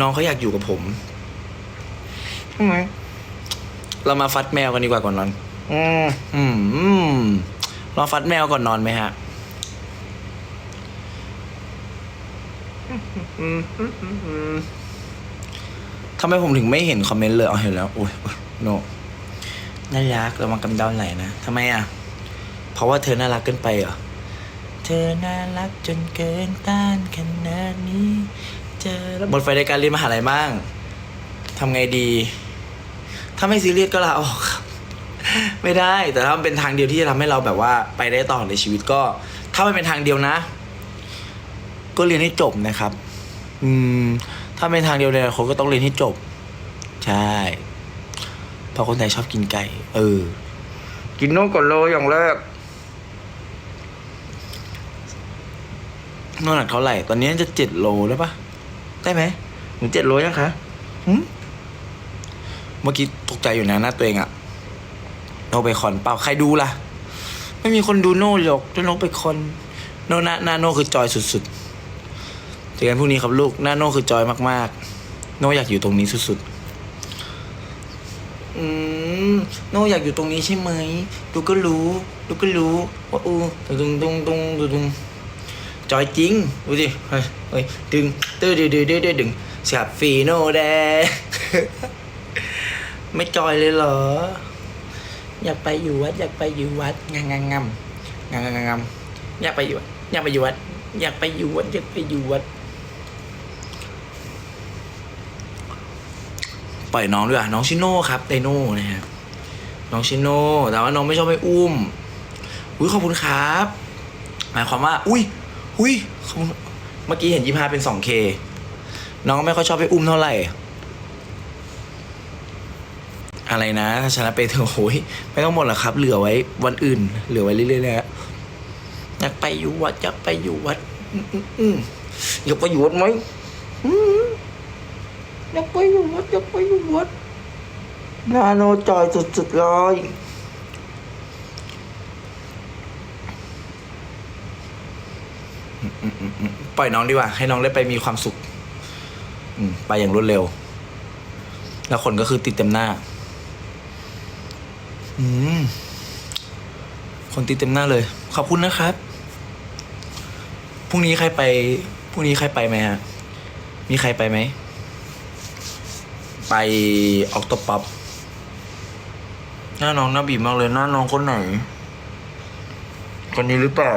น้องเขาอยากอยู่กับผมใช่ไหมเรามาฟัดแมวกันดีกว่าก่อนนอน อืมอืมอืมลองฟัดแมวก่อนนอนไหมฮะอืมอืมอืมอืมทำไมผมถึงไม่เห็นคอมเมนต์เลยเอาเห็นแล้ว โอ้ยโอ้ยโนน่ารักระวังกำเดาไหลนะทำไมอะ เพราะว่าเธอน่ารักเกินไปเหรอ เธอน่ารักจนเกินต้านขนาดนี้ เจอแล้วหมดไฟในการเรียนมหาลัยบ้างทำไงดี ถ้าไม่ซีเรียสก็ลาออกครับไม่ได้แต่ถ้ามันเป็นทางเดียวที่จะทำให้เราแบบว่าไปได้ต่อในชีวิตก็ ถ้ามันเป็นทางเดียวนะ ก็เรียนให้จบนะครับ อืม ถ้าเป็นทางเดียวในอนาคตก็ต้องเรียนให้จบ ใช่เพราะคนไทยชอบกินไก่ เออ กินนมก่อนเลยอย่างแรกน้ำหนักเท่าไหร่ ตอนนี้จะเจ็ดโลได้ปะ ได้ไหมหนูเจ็ดโลยังคะหึเมื่อกี้ตกใจอยู่นะหน้าตัวเองอะโนไปคอนเปล่าใครดูล่ะ ไม่มีคนดูโน่หรอกถ้าโนไปคอนโนหน้านาโนคือจอยสุดๆเจอกันพรุ่งนี้ครับลูกหน้าโนคือจอยมากๆ โนอยากอยู่ตรงนี้สุดๆอืมโนอยากอยู่ตรงนี้ใช่ไหมดูก็รู้ ดูก็รู้ว่าอูตุงตุงตุงตุงตุง จอยจริงดูสิเฮ้ยเฮ้ยดึงตื้อดื้ดื้ดื้อดื้อดึงสับฟีโนแดไม่จอยเลยเหรอ อยากไปอยู่วัด อยากไปอยู่วัดงางงามงางงามอยากไปอยู่วัดอยากไปอยู่วัด อยากไปอยู่วัดอยากไปอยู่วัดปล่อยน้องด้วยอะน้องชิโน่ครับไดโน่นะฮะน้องชิโน่แต่ว่าน้องไม่ชอบไปอุ้มอุ้ยขอบคุณครับ หมายความว่า อุ้ย อุ้ยเมื่อกี้เห็นยี่ห้าเป็นสองเคน้องไม่ค่อยชอบไปอุ้มเท่าไหร่ อะไรนะถ้าชนะไปเถอะโอ้ยไม่ต้องหมดหรอกครับ เหลือไว้วันอื่น เหลือไว้เรื่อยๆแล้วอยากไปอยู่วัดอยากไปอยู่วัดอยากไปอยู่วัดไหมอืมอยากไปอยู่วัดอยากไปอยู่วัดนาโนจอยสุดๆเลย ปล่อยน้องดีกว่า ให้น้องได้ไปมีความสุขอืไปอย่างรวดเร็ว แล้วคนก็คือติดเต็มหน้า อืม คนติดเต็มหน้าเลย ขอบคุณนะครับ พรุ่งนี้ใครไป พรุ่งนี้ใครไปไหมฮะ มีใครไปไหม ไปออกตบป๊อปหน้าน้องหน่าบีบมากเลย หน้าน้องคนไหน คนนี้หรือเปล่า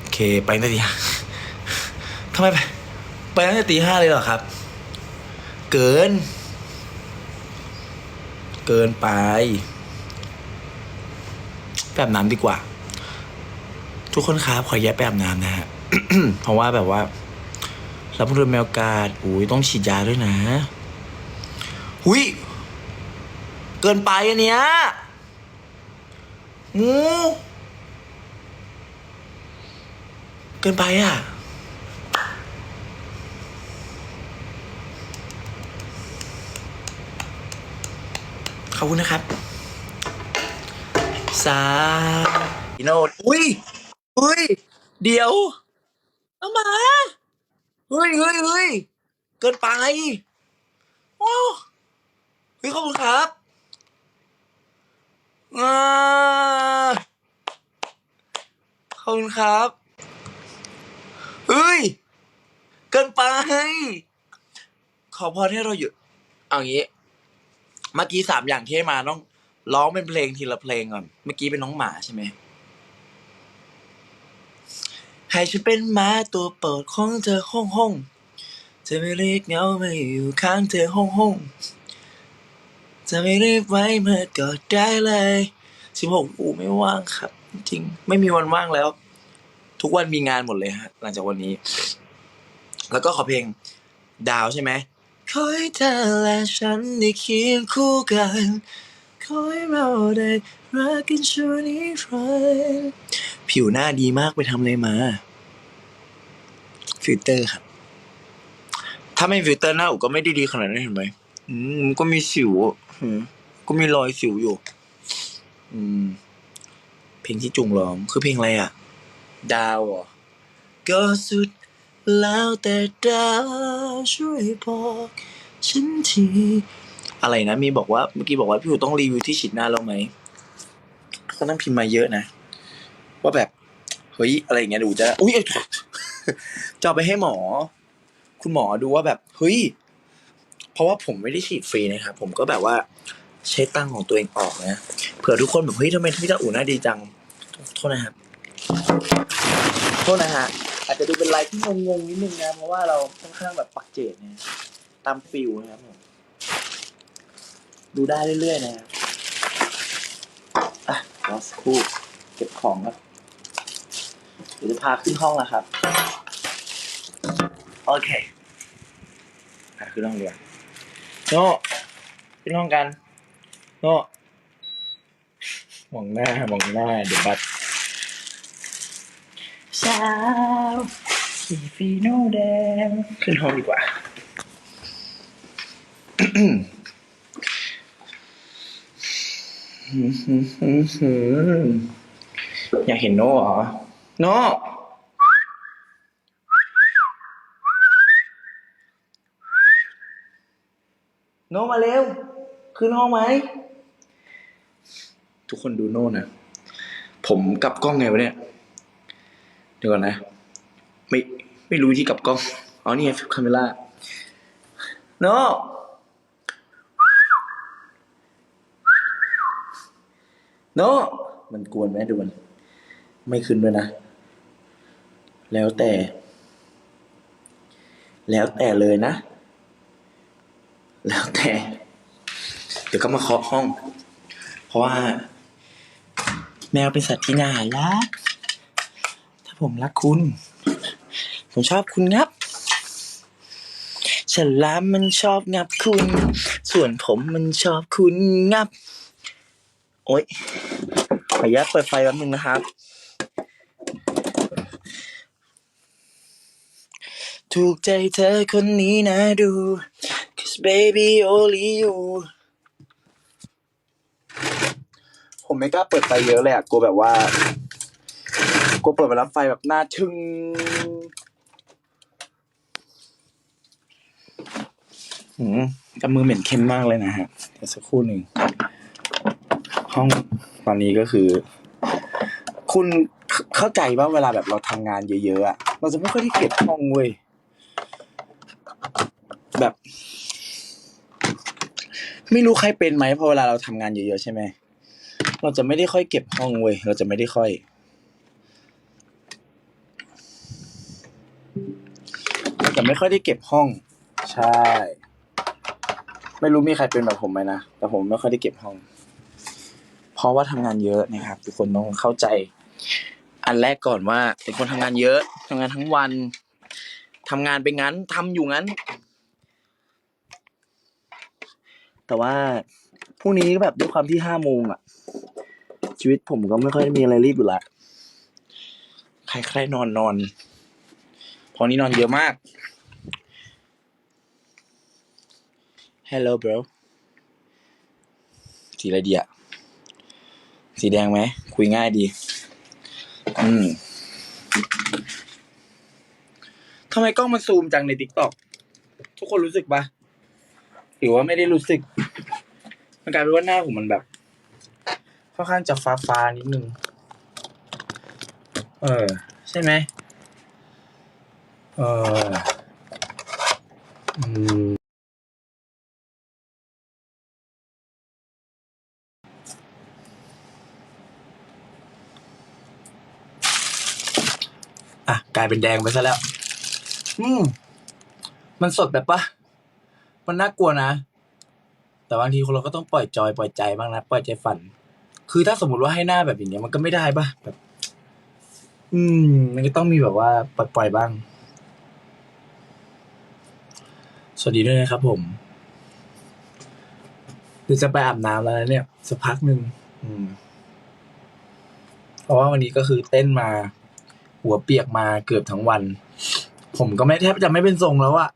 โอเค ไปตั้งแต่ตีห้าทำไมไปไปตั้งแต่ตีห้าเลยเหรอครับ เกิน เกินไปไปอาบน้ำดีกว่า ทุกคนครับขอแยกไปอาบน้ำนะฮะเพราะว่าแบบว่ารับผู้โดนแมวกาดอุ้ยต้องฉีดยาด้วยนะหุยเกินไปอันเนี้ยงู เกินไปอะขอบคุณนะครับสาโนอุ้ยอุ้ย เดี๋ยวเอามาเฮ้ยเฮ้ยเฮ้ยเกินไปโอ้เฮ้ยขอบคุณครับอ่าขอบคุณครับ เฮ้ย เกินไป ขอพรให้เราหยุดเอางี้ เมื่อกี้สามอย่างที่ให้มาต้องร้องเป็นเพลงทีละเพลงก่อน เมื่อกี้เป็นน้องหมาใช่ไหม ให้ฉันเป็นหมาตัวโปรดของเธอห้องห้องจะไม่เรียกเหงาไม่อยู่ข้างเธอห้องห้องจะไม่รีบไว้เมื่อกอดได้เลยสิบหกอูไม่ว่างครับ จริงๆไม่มีวันว่างแล้ว ทุกวันมีงานหมดเลยฮะหลังจากวันนี้ แล้วก็ขอเพลงดาวใช่ไหมขอให้เธอและฉันได้เคียงคู่กันขอให้เราได้รักกันชั่วนิรันดร์ผิวหน้าดีมากไปทำอะไรมา ฟิลเตอร์ครับ ถ้าไม่ฟิลเตอร์หน้าอุก็ไม่ได้ดีขนาดนั้นเห็นไหมอืมมันก็มีสิวอืมก็มีรอยสิวอยู่ อืม เพลงที่จุงร้องคือเพลงอะไรอะ ดาวเหรอก็สุดแล้วแต่ดาวช่วยบอกฉันที อะไรนะ มีบอกว่าเมื่อกี้บอกว่าพี่อูต้องรีวิวที่ฉีดหน้าเราไหมเขานั่งพิมพ์มาเยอะนะ ว่าแบบ เฮ้ย อะไรอย่างเงี้ยดูจะ อุ้ยจะเอาไปให้หมอ คุณหมอดูว่าแบบ เฮ้ย เพราะว่าผมไม่ได้ฉีดฟรีนะครับ ผมก็แบบว่าใช้ตังของตัวเองออกนะ เผื่อทุกคนแบบเฮ้ยทำไมพี่ตาอู่หน้าดีจัง โทษนะครับ โทษนะฮะ อาจจะดูเป็นไลฟ์ที่งงๆนิดนึงนะ เพราะว่าเราค่อนข้างแบบปักเจดเนี่ยตามฟิลนะครับผมดูได้เรื่อยๆนะครับอะรอสักครู่เก็บของครับเดี๋ยวจะพาขึ้นห้องแล้วครับ โอเคพาขึ้นห้องเรียนโน่ขึ้นห้องกัน โน่มองหน้ามองหน้าเดี๋ยวบัด ช้าสีฟีโน่แดงขึ้นห้องดีกว่า อยากเห็นโน่เหรอ โน่โน่มาเร็ว ขึ้นห้องไหม ทุกคนดูโน่นะ ผมกลับกล้องไงวะเนี่ย เดี๋ยวก่อนนะ ไม่ไม่รู้ที่กลับกล้องอ๋อนี่ไงคาเมล่าโน่โน่มันกวนไหมดูมัน ไม่ขึ้นด้วยนะ แล้วแต่ แล้วแต่เลยนะ แล้วแต่ เดี๋ยวก็มาเคาะห้อง เพราะว่า แมวเป็นสัตว์ที่น่ารัก ผมรักคุณ ผมชอบคุณงับฉลามมันชอบงับคุณ ส่วนผมมันชอบคุณงับ โอ๊ยขออนุญาตเปิดไฟแป๊บนึงนะครับ ถูกใจเธอคนนี้นะดู cause baby only you ผมไม่กล้าเปิดไฟเยอะเลยอะกลัวแบบว่า กลัวเปิดไปแล้วไฟแบบหน้าชึ้งหืมกำมือเหม็นเค็มมากเลยนะฮะเดี๋ยวสักครู่หนึ่ง ห้องตอนนี้ก็คือ คุณเขเข้าใจว่าเวลาแบบเราทำงานเยอะๆอะเราจะไม่ค่อยได้เก็บห้องเว้ยแบบ ไม่รู้ใครเป็นไหมพอเวลาเราทำงานเยอะๆใช่ไหมเราจะไม่ได้ค่อยเก็บห้องเว้ยเราจะไม่ได้ค่อย เราจะไม่ค่อยได้เก็บห้อง ใช่ ไม่รู้มีใครเป็นแบบผมไหมนะ แต่ผมไม่ค่อยได้เก็บห้อง เพราะว่าทำงานเยอะนะครับ ทุกคนต้องเข้าใจ อันแรกก่อนว่าเป็นคนทำงานเยอะทำงานทั้งวันทำงานไปงั้นทำอยู่งั้น แต่ว่าพรุ่งนี้ก็แบบด้วยความที่ห้าโมงอะ ชีวิตผมก็ไม่ค่อยมีอะไรรีบอยู่ละ ใครๆนอนนอน เพอนี้นอนเยอะมาก Hello bro สีอะไรดีอะสีแดงไหม คุยง่ายดี อืมทำไมกล้องมันซูมจังในทิกต็อกทุกคนรู้สึกปะหรือว่าไม่ได้รู้สึก มันกลายเป็นว่าหน้าผมมันแบบค่อนข้างจะฟ้าฟ้านิดนึง เออ ใช่ไหม เอออืมอะกลายเป็นแดงไปซะแล้ว อืม มันสดแบบปะมันน่ากลัวนะ แต่บางทีคนเราก็ต้องปล่อยจอยปล่อยใจบ้างนะ ปล่อยใจฝัน คือถ้าสมมติว่าให้หน้าแบบอย่างเงี้ยมันก็ไม่ได้ปะแบบ อืม มันก็ต้องมีแบบว่าปล่อยปล่อยบ้าง สวัสดีด้วยนะครับผมเดี๋ยวจะไปอาบน้ำแล้วนะเนี่ยสักพักหนึ่งอืม เพราะว่าวันนี้ก็คือเต้นมา หัวเปียกมาเกือบทั้งวัน ผมก็ไม่แทบจะไม่เป็นทรงแล้วอะ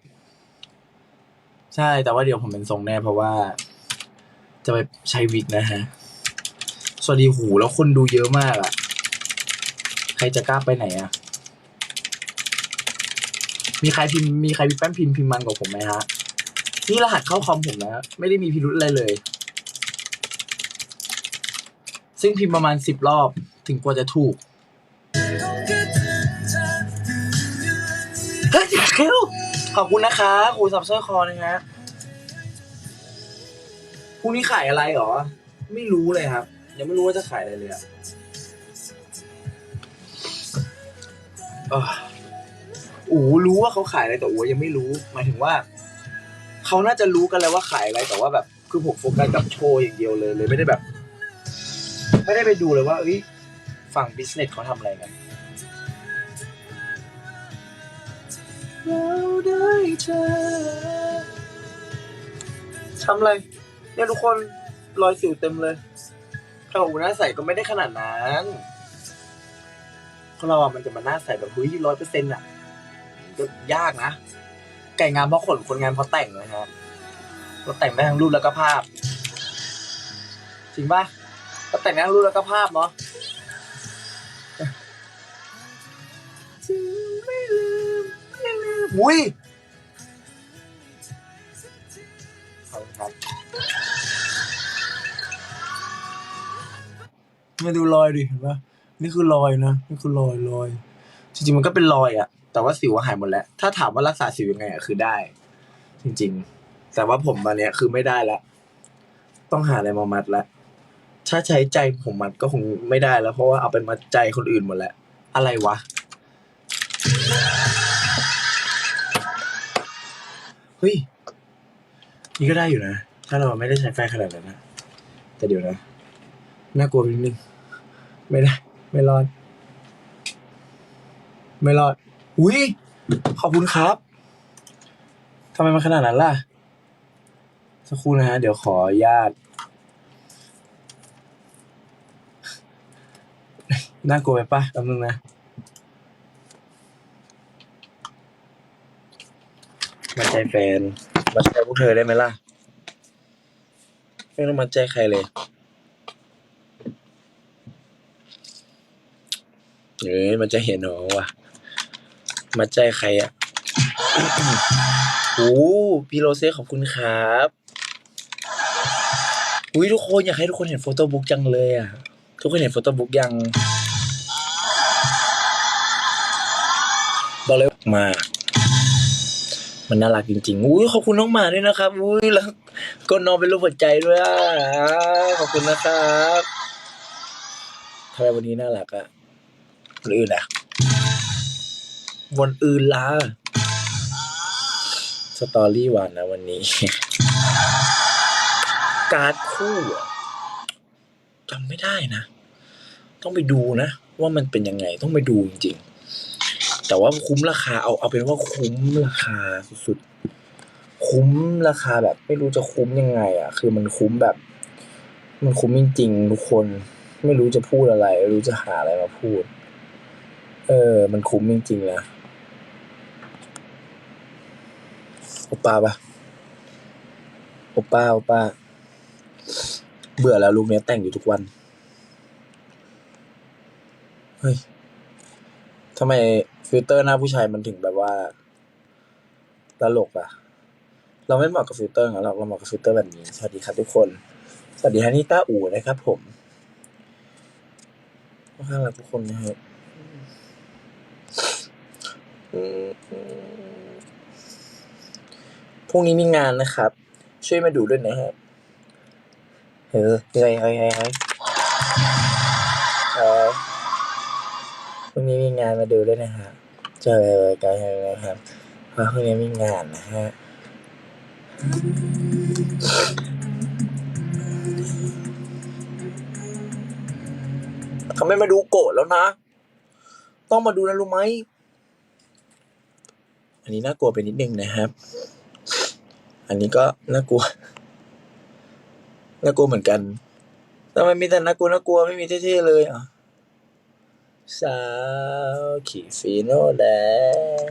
ใช่แต่ว่าเดี๋ยวผมเป็นทรงแน่เพราะว่า จะไปใช้วิกนะฮะ สวัสดีหูแล้วคนดูเยอะมากอะใครจะกล้าไปไหนอะ มีใครพิมพ์มีใครมีแป้นพิมพ์พิมพ์มันกว่าผมไหมฮะ นี่รหัสเข้าคอมผมนะไม่ได้มีพิรุธอะไรเลย ซึ่งพิมพ์ประมาณสิบรอบถึงกว่าจะถูกเฮ้ยเร็วขอบคุณนะคะครูสับสร้อยคอนะฮะพรุ่งนี้ขายอะไรหรอ ไม่รู้เลยครับ ยังไม่รู้ว่าจะขายอะไรเลยอะ อะอูรู้ว่าเขาขายอะไรแต่อูยังไม่รู้ หมายถึงว่าเขาน่าจะรู้กันแล้วว่าขายอะไรแต่ว่าแบบคือผมโฟกัสกับโชว์อย่างเดียวเลยเลยไม่ได้แบบ ไม่ได้ไปดูเลยว่าเอ้ยฝั่งบิสเนสเขาทำอะไรกันเราได้เจอทำอะไรเนี่ยทุกคนรอยสิวเต็มเลยถ้าอูหน้าใสก็ไม่ได้ขนาดนั้นคนเราอะมันจะมาหน้าใสแบบเฮ้ยร้อยเปอร์เซ็นต์อะ ก็ยากนะ ไก่งามเพราะขนคนงานเพราะแต่งนะฮะเราแต่งได้ทั้งรูปแล้วก็ภาพ จริงป่ะก็แต่งได้ทั้งรูปแล้วก็ภาพเนาะอุ้ยครับมาดูรอยดิเห็นปะนี่คือรอยนะนี่คือรอยรอย จริงๆมันก็เป็นรอยอะ แต่ว่าสิวหายหมดแล้ว ถ้าถามว่ารักษาสิวยังไงอะคือได้ จริง ๆ แต่ว่าผมตอนเนี้ยคือไม่ได้ละ ต้องหาอะไรมามัดละ ถ้าใช้ใจผมมัดก็คงไม่ได้แล้ว เพราะว่าเอาไปมัดใจคนอื่นหมดแล้ว อะไรวะ เฮ้ย นี่ก็ได้อยู่นะ ถ้าเราไม่ได้ใช้ไฟขนาดนั้นนะแต่เดี๋ยวนะ น่ากลัวนิดนึง ไม่ได้ ไม่รอด ไม่รอด อุ้ยขอบคุณครับทำไมมันขนาดนั้นล่ะ สักครู่นะฮะ เดี๋ยวขออนุญาตน่ากลัวไปปะแป๊บนึงนะ มาใจแฟน มาใจพวกเธอได้ไหมล่ะ ไม่ต้องมาใจใครเลยเอ้ยมันจะเห็นหรอวะ มาใจใครอะโอ้พี่โรเซ่ขอบคุณครับอุ้ยทุกคนอยากให้ทุกคนเห็นโฟโต้บุ๊กจังเลยอะ ทุกคนเห็นโฟโต้บุ๊กยัง บอกเลยมา มันน่ารักจริงๆ อุ้ยขอบคุณน้องหมาด้วยนะครับ อุ้ยแล้วก็นอนเป็นรูปหัวใจด้วยอะ ขอบคุณนะครับทำไมวันนี้น่ารักอะวันอื่นอะ วันอื่นล่ะสตอรี่หวานนะวันนี้ การ์ดคู่อะจำไม่ได้นะ ต้องไปดูนะ ว่ามันเป็นยังไงต้องไปดูจริงๆ แต่ว่าคุ้มราคาเอาเอาเป็นว่าคุ้มราคาสุดๆ คุ้มราคาแบบ ไม่รู้จะคุ้มยังไง อะ คือมันคุ้มแบบ มันคุ้มจริงๆทุกคนไม่รู้จะพูดอะไร ไม่รู้จะหาอะไรมาพูด เออ มันคุ้มจริงๆนะ โอป้าปะโอป้าโอป้า เบื่อแล้วลูกเนี้ยแต่งอยู่ทุกวัน เฮ้ยทำไมฟิลเตอร์หน้าผู้ชายมันถึงแบบว่าตลกอะเราไม่เหมาะกับฟิลเตอร์ของเราเราเหมาะกับฟิลเตอร์แบบนี้ สวัสดีครับทุกคน สวัสดีฮานิต้าอู่นะครับผมขอบคุณรักทุกคนนะครับ อืม รุ่งนี้มีงานนะครับ ช่วยมาดูด้วยนะฮะเออเฮ้ยเฮ้ยเฮ้ยเฮ้ยเออพรุ่งนี้มีงานมาดูด้วยนะฮะเจอกันนะครับเพราะพรุ่งนี้มีงานนะฮะเขาไม่มาดูโกรธแล้วนะ ต้องมาดูนะรู้ไหม อันนี้น่ากลัวไปนิดนึงนะครับ อันนี้ก็น่ากลัว น่ากลัวเหมือนกันทำไมมีแต่น่ากลัวน่ากลัวไม่มีเท่ๆเลยอะสาวขี่ฟีโนแดง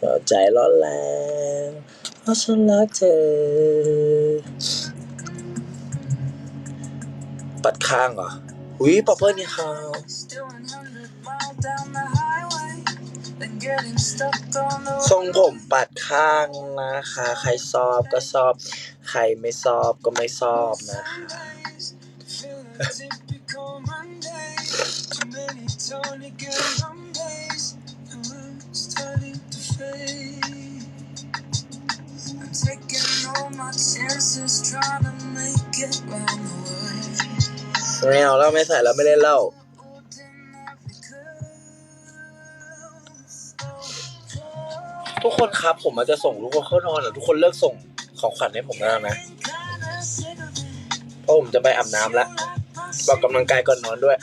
หัวใจร้อนแรงเพราะฉันรักเธอ ปัดข้างเหรออุ้ยป๊อปเปอร์นี่ฮา ทรงผมปัดข้างนะคะ ใครชอบก็ชอบ ใครไม่ชอบก็ไม่ชอบนะคะ I'm taking all my chances, trying to make it round the world. ไม่เอาแล้วไม่ใส่แล้วไม่เล่นแล้ว ทุกคนครับผมอาจจะส่งทุกคนเข้านอนหรือทุกคนเลิกส่งของขวัญให้ผมแล้วนะเพราะผมจะไปอาบน้ำแล้วออกกำลังกายก่อนนอนด้วย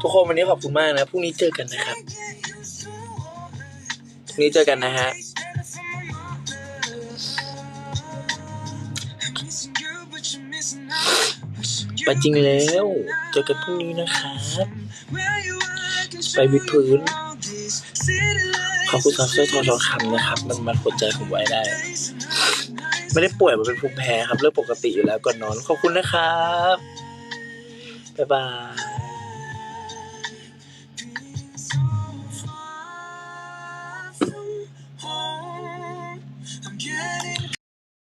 ทุกคนวันนี้ขอบคุณมากนะพรุ่งนี้เจอกันนะครับพรุ่งนี้เจอกันนะฮะไปจริงแล้ว เจอกันพรุ่งนี้นะครับ ไปวิดพื้น ขอบคุณสำหรับสร้อยทองทองคำนะครับ มันมัดหัวใจผมไว้ได้ ไม่ได้ป่วยมันเป็นภูมิแพ้ครับเรื่องปกติอยู่แล้วก่อนนอน ขอบคุณนะครับ บ๊ายบาย